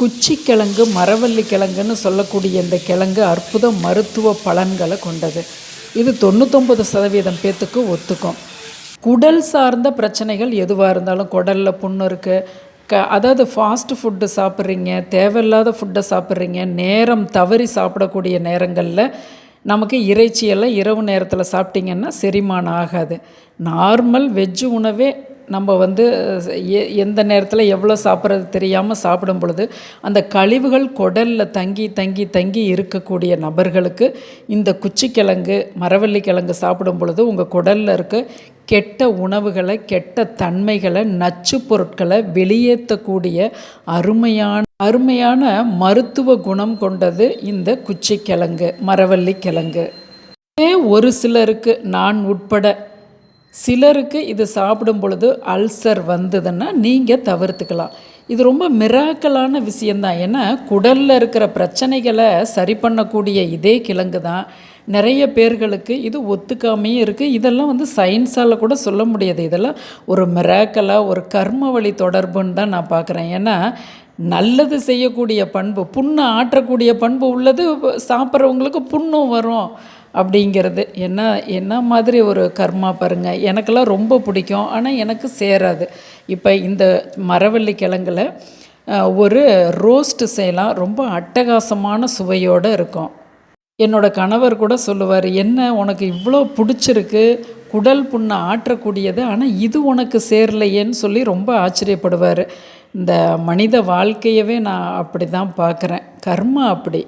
குச்சிக்கிழங்கு மரவள்ளி கிழங்குன்னு சொல்லக்கூடிய இந்த கிழங்கு அற்புத மருத்துவ பலன்களை கொண்டது. இது தொண்ணூத்தொம்பது சதவீதம் பேத்துக்கு ஒத்துக்கும். குடல் சார்ந்த பிரச்சனைகள் எதுவாக இருந்தாலும் குடலில் புண்ணு இருக்குது க அதாவது ஃபாஸ்ட் ஃபுட்டு சாப்பிட்றீங்க தேவையில்லாத ஃபுட்டை சாப்பிட்றீங்க நேரம் தவறி சாப்பிடக்கூடிய நேரங்களில் நமக்கு இறைச்சியெல்லாம் இரவு நேரத்தில் சாப்பிட்டிங்கன்னா செரிமானம் ஆகாது. நார்மல் வெஜ்ஜு உணவே நம்ம வந்து எ- எந்த நேரத்தில் எவ்வளோ சாப்பிட்றது தெரியாமல் சாப்பிடும் பொழுது அந்த கழிவுகள் குடலில் தங்கி தங்கி தங்கி இருக்கக்கூடிய நபர்களுக்கு இந்த குச்சிக்கிழங்கு மரவள்ளி கிழங்கு சாப்பிடும் பொழுது உங்கள் குடலில் இருக்க கெட்ட உணவுகளை கெட்ட தன்மைகளை நச்சு பொருட்களை வெளியேற்றக்கூடிய அருமையான அருமையான மருத்துவ குணம் கொண்டது இந்த குச்சிக்கிழங்கு மரவள்ளி கிழங்கு இதே ஒரு சிலருக்கு நான் உட்பட சிலருக்கு இது சாப்பிடும் பொழுது அல்சர் வந்ததுன்னா நீங்கள் தவிர்த்துக்கலாம். இது ரொம்ப மிராக்கலான விஷயந்தான் ஏன்னா குடலில் இருக்கிற பிரச்சனைகளை சரி பண்ணக்கூடிய இதே கிழங்கு தான் நிறைய பேர்களுக்கு இது ஒத்துக்காமையும் இருக்குது இதெல்லாம் வந்து சயின்ஸால் கூட சொல்ல முடியாது. இதெல்லாம் ஒரு மிராக்கலாக ஒரு கர்ம வழி தொடர்புன்னு தான் நான் பார்க்குறேன். ஏன்னா நல்லது செய்யக்கூடிய பண்பு புண்ணை ஆற்றக்கூடிய பண்பு உள்ளது சாப்பிட்றவங்களுக்கு புண்ணும் வரும் அப்படிங்கிறது. என்ன என்ன மாதிரி ஒரு கர்மா பாருங்க. எனக்கெல்லாம் ரொம்ப பிடிக்கும். ஆனால் எனக்கு சேராது. இப்போ இந்த மரவள்ளி கிழங்குல ஒரு ரோஸ்ட்டு செய்யலாம். ரொம்ப அட்டகாசமான சுவையோடு இருக்கும். என்னோட கணவர் கூட சொல்லுவார் என்ன உனக்கு இவ்வளோ பிடிச்சிருக்கு? குடல் புண்ணை ஆற்றக்கூடியது ஆனால் இது உனக்கு சேரலையேன்னு சொல்லி ரொம்ப ஆச்சரியப்படுவார். இந்த மனித வாழ்க்கையவே நான் அப்படி தான் பார்க்குறேன் கர்மா அப்படி.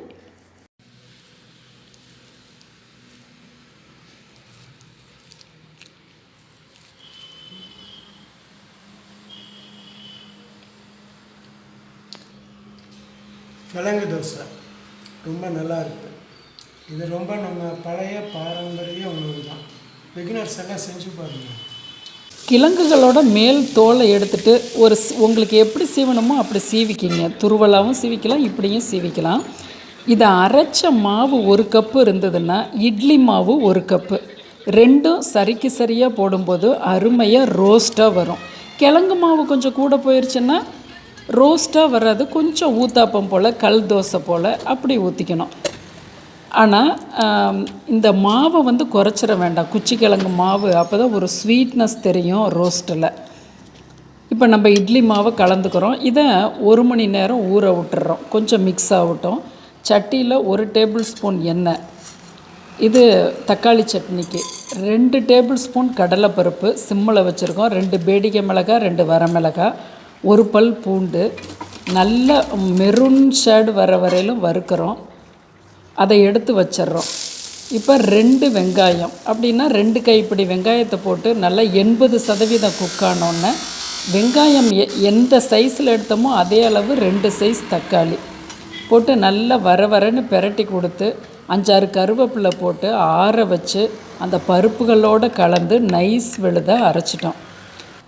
கிழங்கு தோசை. ரொம்ப நல்லா இருக்குது இது ரொம்ப நம்ம பழைய பாரம்பரிய உணவு தான். பிகினர்ஸ் எல்லாம் செஞ்சு பாருங்கள் கிழங்குகளோட மேல் தோலை எடுத்துட்டு ஒரு உங்களுக்கு எப்படி சீவணுமோ அப்படி சீவிக்கிங்க. துருவலாகவும் சீவிக்கலாம் இப்படியும் சீவிக்கலாம். இதை அரைச்ச மாவு ஒரு கப்பு இருந்ததுன்னா இட்லி மாவு ஒரு கப்பு ரெண்டும் சரிக்கு சரியாக போடும்போது அருமையாக ரோஸ்ட்டாக வரும். கிழங்கு மாவு கொஞ்சம் கூட போயிடுச்சுன்னா ரோஸ்ட்டாக வராது கொஞ்சம் ஊத்தாப்பம் போல் கல் தோசை போல் அப்படி ஊற்றிக்கணும் ஆனால் இந்த மாவை வந்து குறைச்சிட வேண்டாம். குச்சிக்கிழங்கு மாவு அப்போ தான் ஒரு ஸ்வீட்னஸ் தெரியும் ரோஸ்ட்டில் இப்போ நம்ம இட்லி மாவை கலந்துக்கிறோம். இதை ஒரு மணி நேரம் ஊற விட்டுறோம். கொஞ்சம் மிக்ஸ் ஆகட்டும். சட்டியில் ஒரு டேபிள் ஸ்பூன் எண்ணெய். இது தக்காளி சட்னிக்கு. ரெண்டு டேபிள் ஸ்பூன் கடலைப்பருப்பு சிம்மில் வச்சுருக்கோம். ரெண்டு பேடிகை மிளகாய் ரெண்டு வரமிளகாய் ஒரு பல் பூண்டு. நல்ல மெரூன் ஷேடு வர வரையிலும் வறுக்கிறோம். அதை எடுத்து வச்சிடுறோம். இப்போ ரெண்டு வெங்காயம் அப்படின்னா ரெண்டு கைப்பிடி வெங்காயத்தை போட்டு நல்லா எண்பது சதவீதம் குக் ஆனோன்னே வெங்காயம் எ எந்த சைஸில் எடுத்தோமோ அதே அளவு ரெண்டு சைஸ் தக்காளி போட்டு நல்லா வர வரன்னு பெரட்டி கொடுத்து அஞ்சாறு கருவேப்பிலை போட்டு ஆற வச்சு அந்த பருப்புகளோடு கலந்து நைஸ் விழுத அரைச்சிட்டோம்.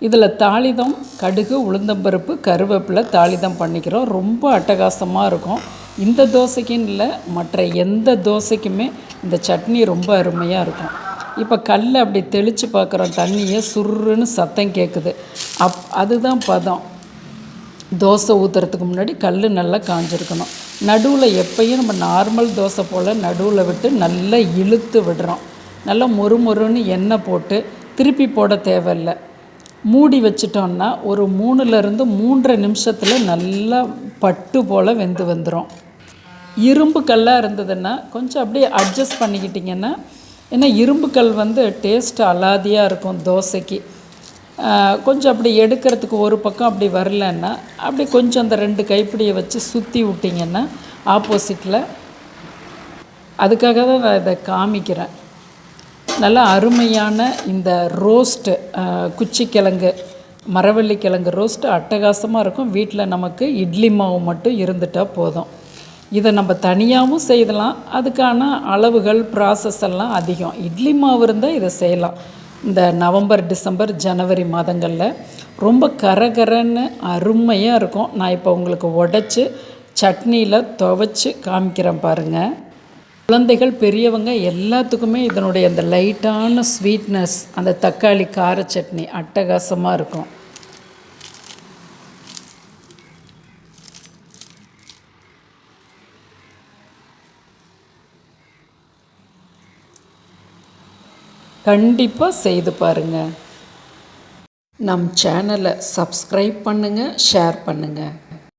இதில் தாளிதம் கடுகு உளுந்தம்பருப்பு கருவேப்பிலை தாளிதம் பண்ணிக்கிறோம். ரொம்ப அட்டகாசமாக இருக்கும். இந்த தோசைக்குன்னு இல்லை மற்ற எந்த தோசைக்குமே இந்த சட்னி ரொம்ப அருமையாக இருக்கும். இப்போ கல் அப்படி தெளித்து பார்க்குறோம் தண்ணியை சுருன்னு சத்தம் கேட்குது அப் அதுதான் பதம். தோசை ஊற்றுறதுக்கு முன்னாடி கல் நல்லா காஞ்சிருக்கணும். நடுவில் எப்பயும் நம்ம நார்மல் தோசை போல் நடுவில் விட்டு நல்லா இழுத்து விடுறோம். நல்லா மொறு மொறுன்னு எண்ணெய் போட்டு திருப்பி போட தேவையில்லை. மூடி வச்சிட்டோன்னா ஒரு மூணுலேருந்து மூன்றரை நிமிஷத்தில் நல்லா பட்டு போல் வெந்து வந்துடும் இரும்பு கல்லாக இருந்ததுன்னா கொஞ்சம் அப்படியே அட்ஜஸ்ட் பண்ணிக்கிட்டிங்கன்னா ஏன்னா இரும்புக்கல் வந்து டேஸ்ட் அலாதியாக இருக்கும் தோசைக்கு. கொஞ்சம் அப்படி எடுக்கிறதுக்கு ஒரு பக்கம் அப்படி வரலன்னா அப்படி கொஞ்சம் அந்த ரெண்டு கைப்பிடியை வச்சு சுற்றி விட்டிங்கன்னா ஆப்போசிட்டில் அதுக்காக தான் நான் இதை காமிக்கிறேன். நல்லா அருமையான இந்த ரோஸ்ட்டு குச்சிக்கிழங்கு மரவள்ளி கிழங்கு ரோஸ்ட்டு அட்டகாசமாக இருக்கும். வீட்டில் நமக்கு இட்லி மாவு மட்டும் இருந்துட்டால் போதும். இதை நம்ம தனியாகவும் செய்யலாம் அதுக்கான அளவுகள் ப்ராசஸ் எல்லாம் அதிகம். இட்லி மாவு இருந்தால் இதை செய்யலாம். இந்த நவம்பர் டிசம்பர் ஜனவரி மாதங்களில் ரொம்ப கரகரன்னு அருமையாக இருக்கும். நான் இப்போ உங்களுக்கு உடச்சி சட்னியில் துவைச்சி காமிக்கிறேன் பாருங்கள் குழந்தைகள் பெரியவங்க எல்லாத்துக்குமே இதனுடைய அந்த லைட்டான ஸ்வீட்னஸ் அந்த தக்காளி கார சட்னி அட்டகாசமாக இருக்கும். கண்டிப்பாக செய்து பாருங்கள் நம் சேனலை சப்ஸ்கிரைப் பண்ணுங்கள் ஷேர் பண்ணுங்கள்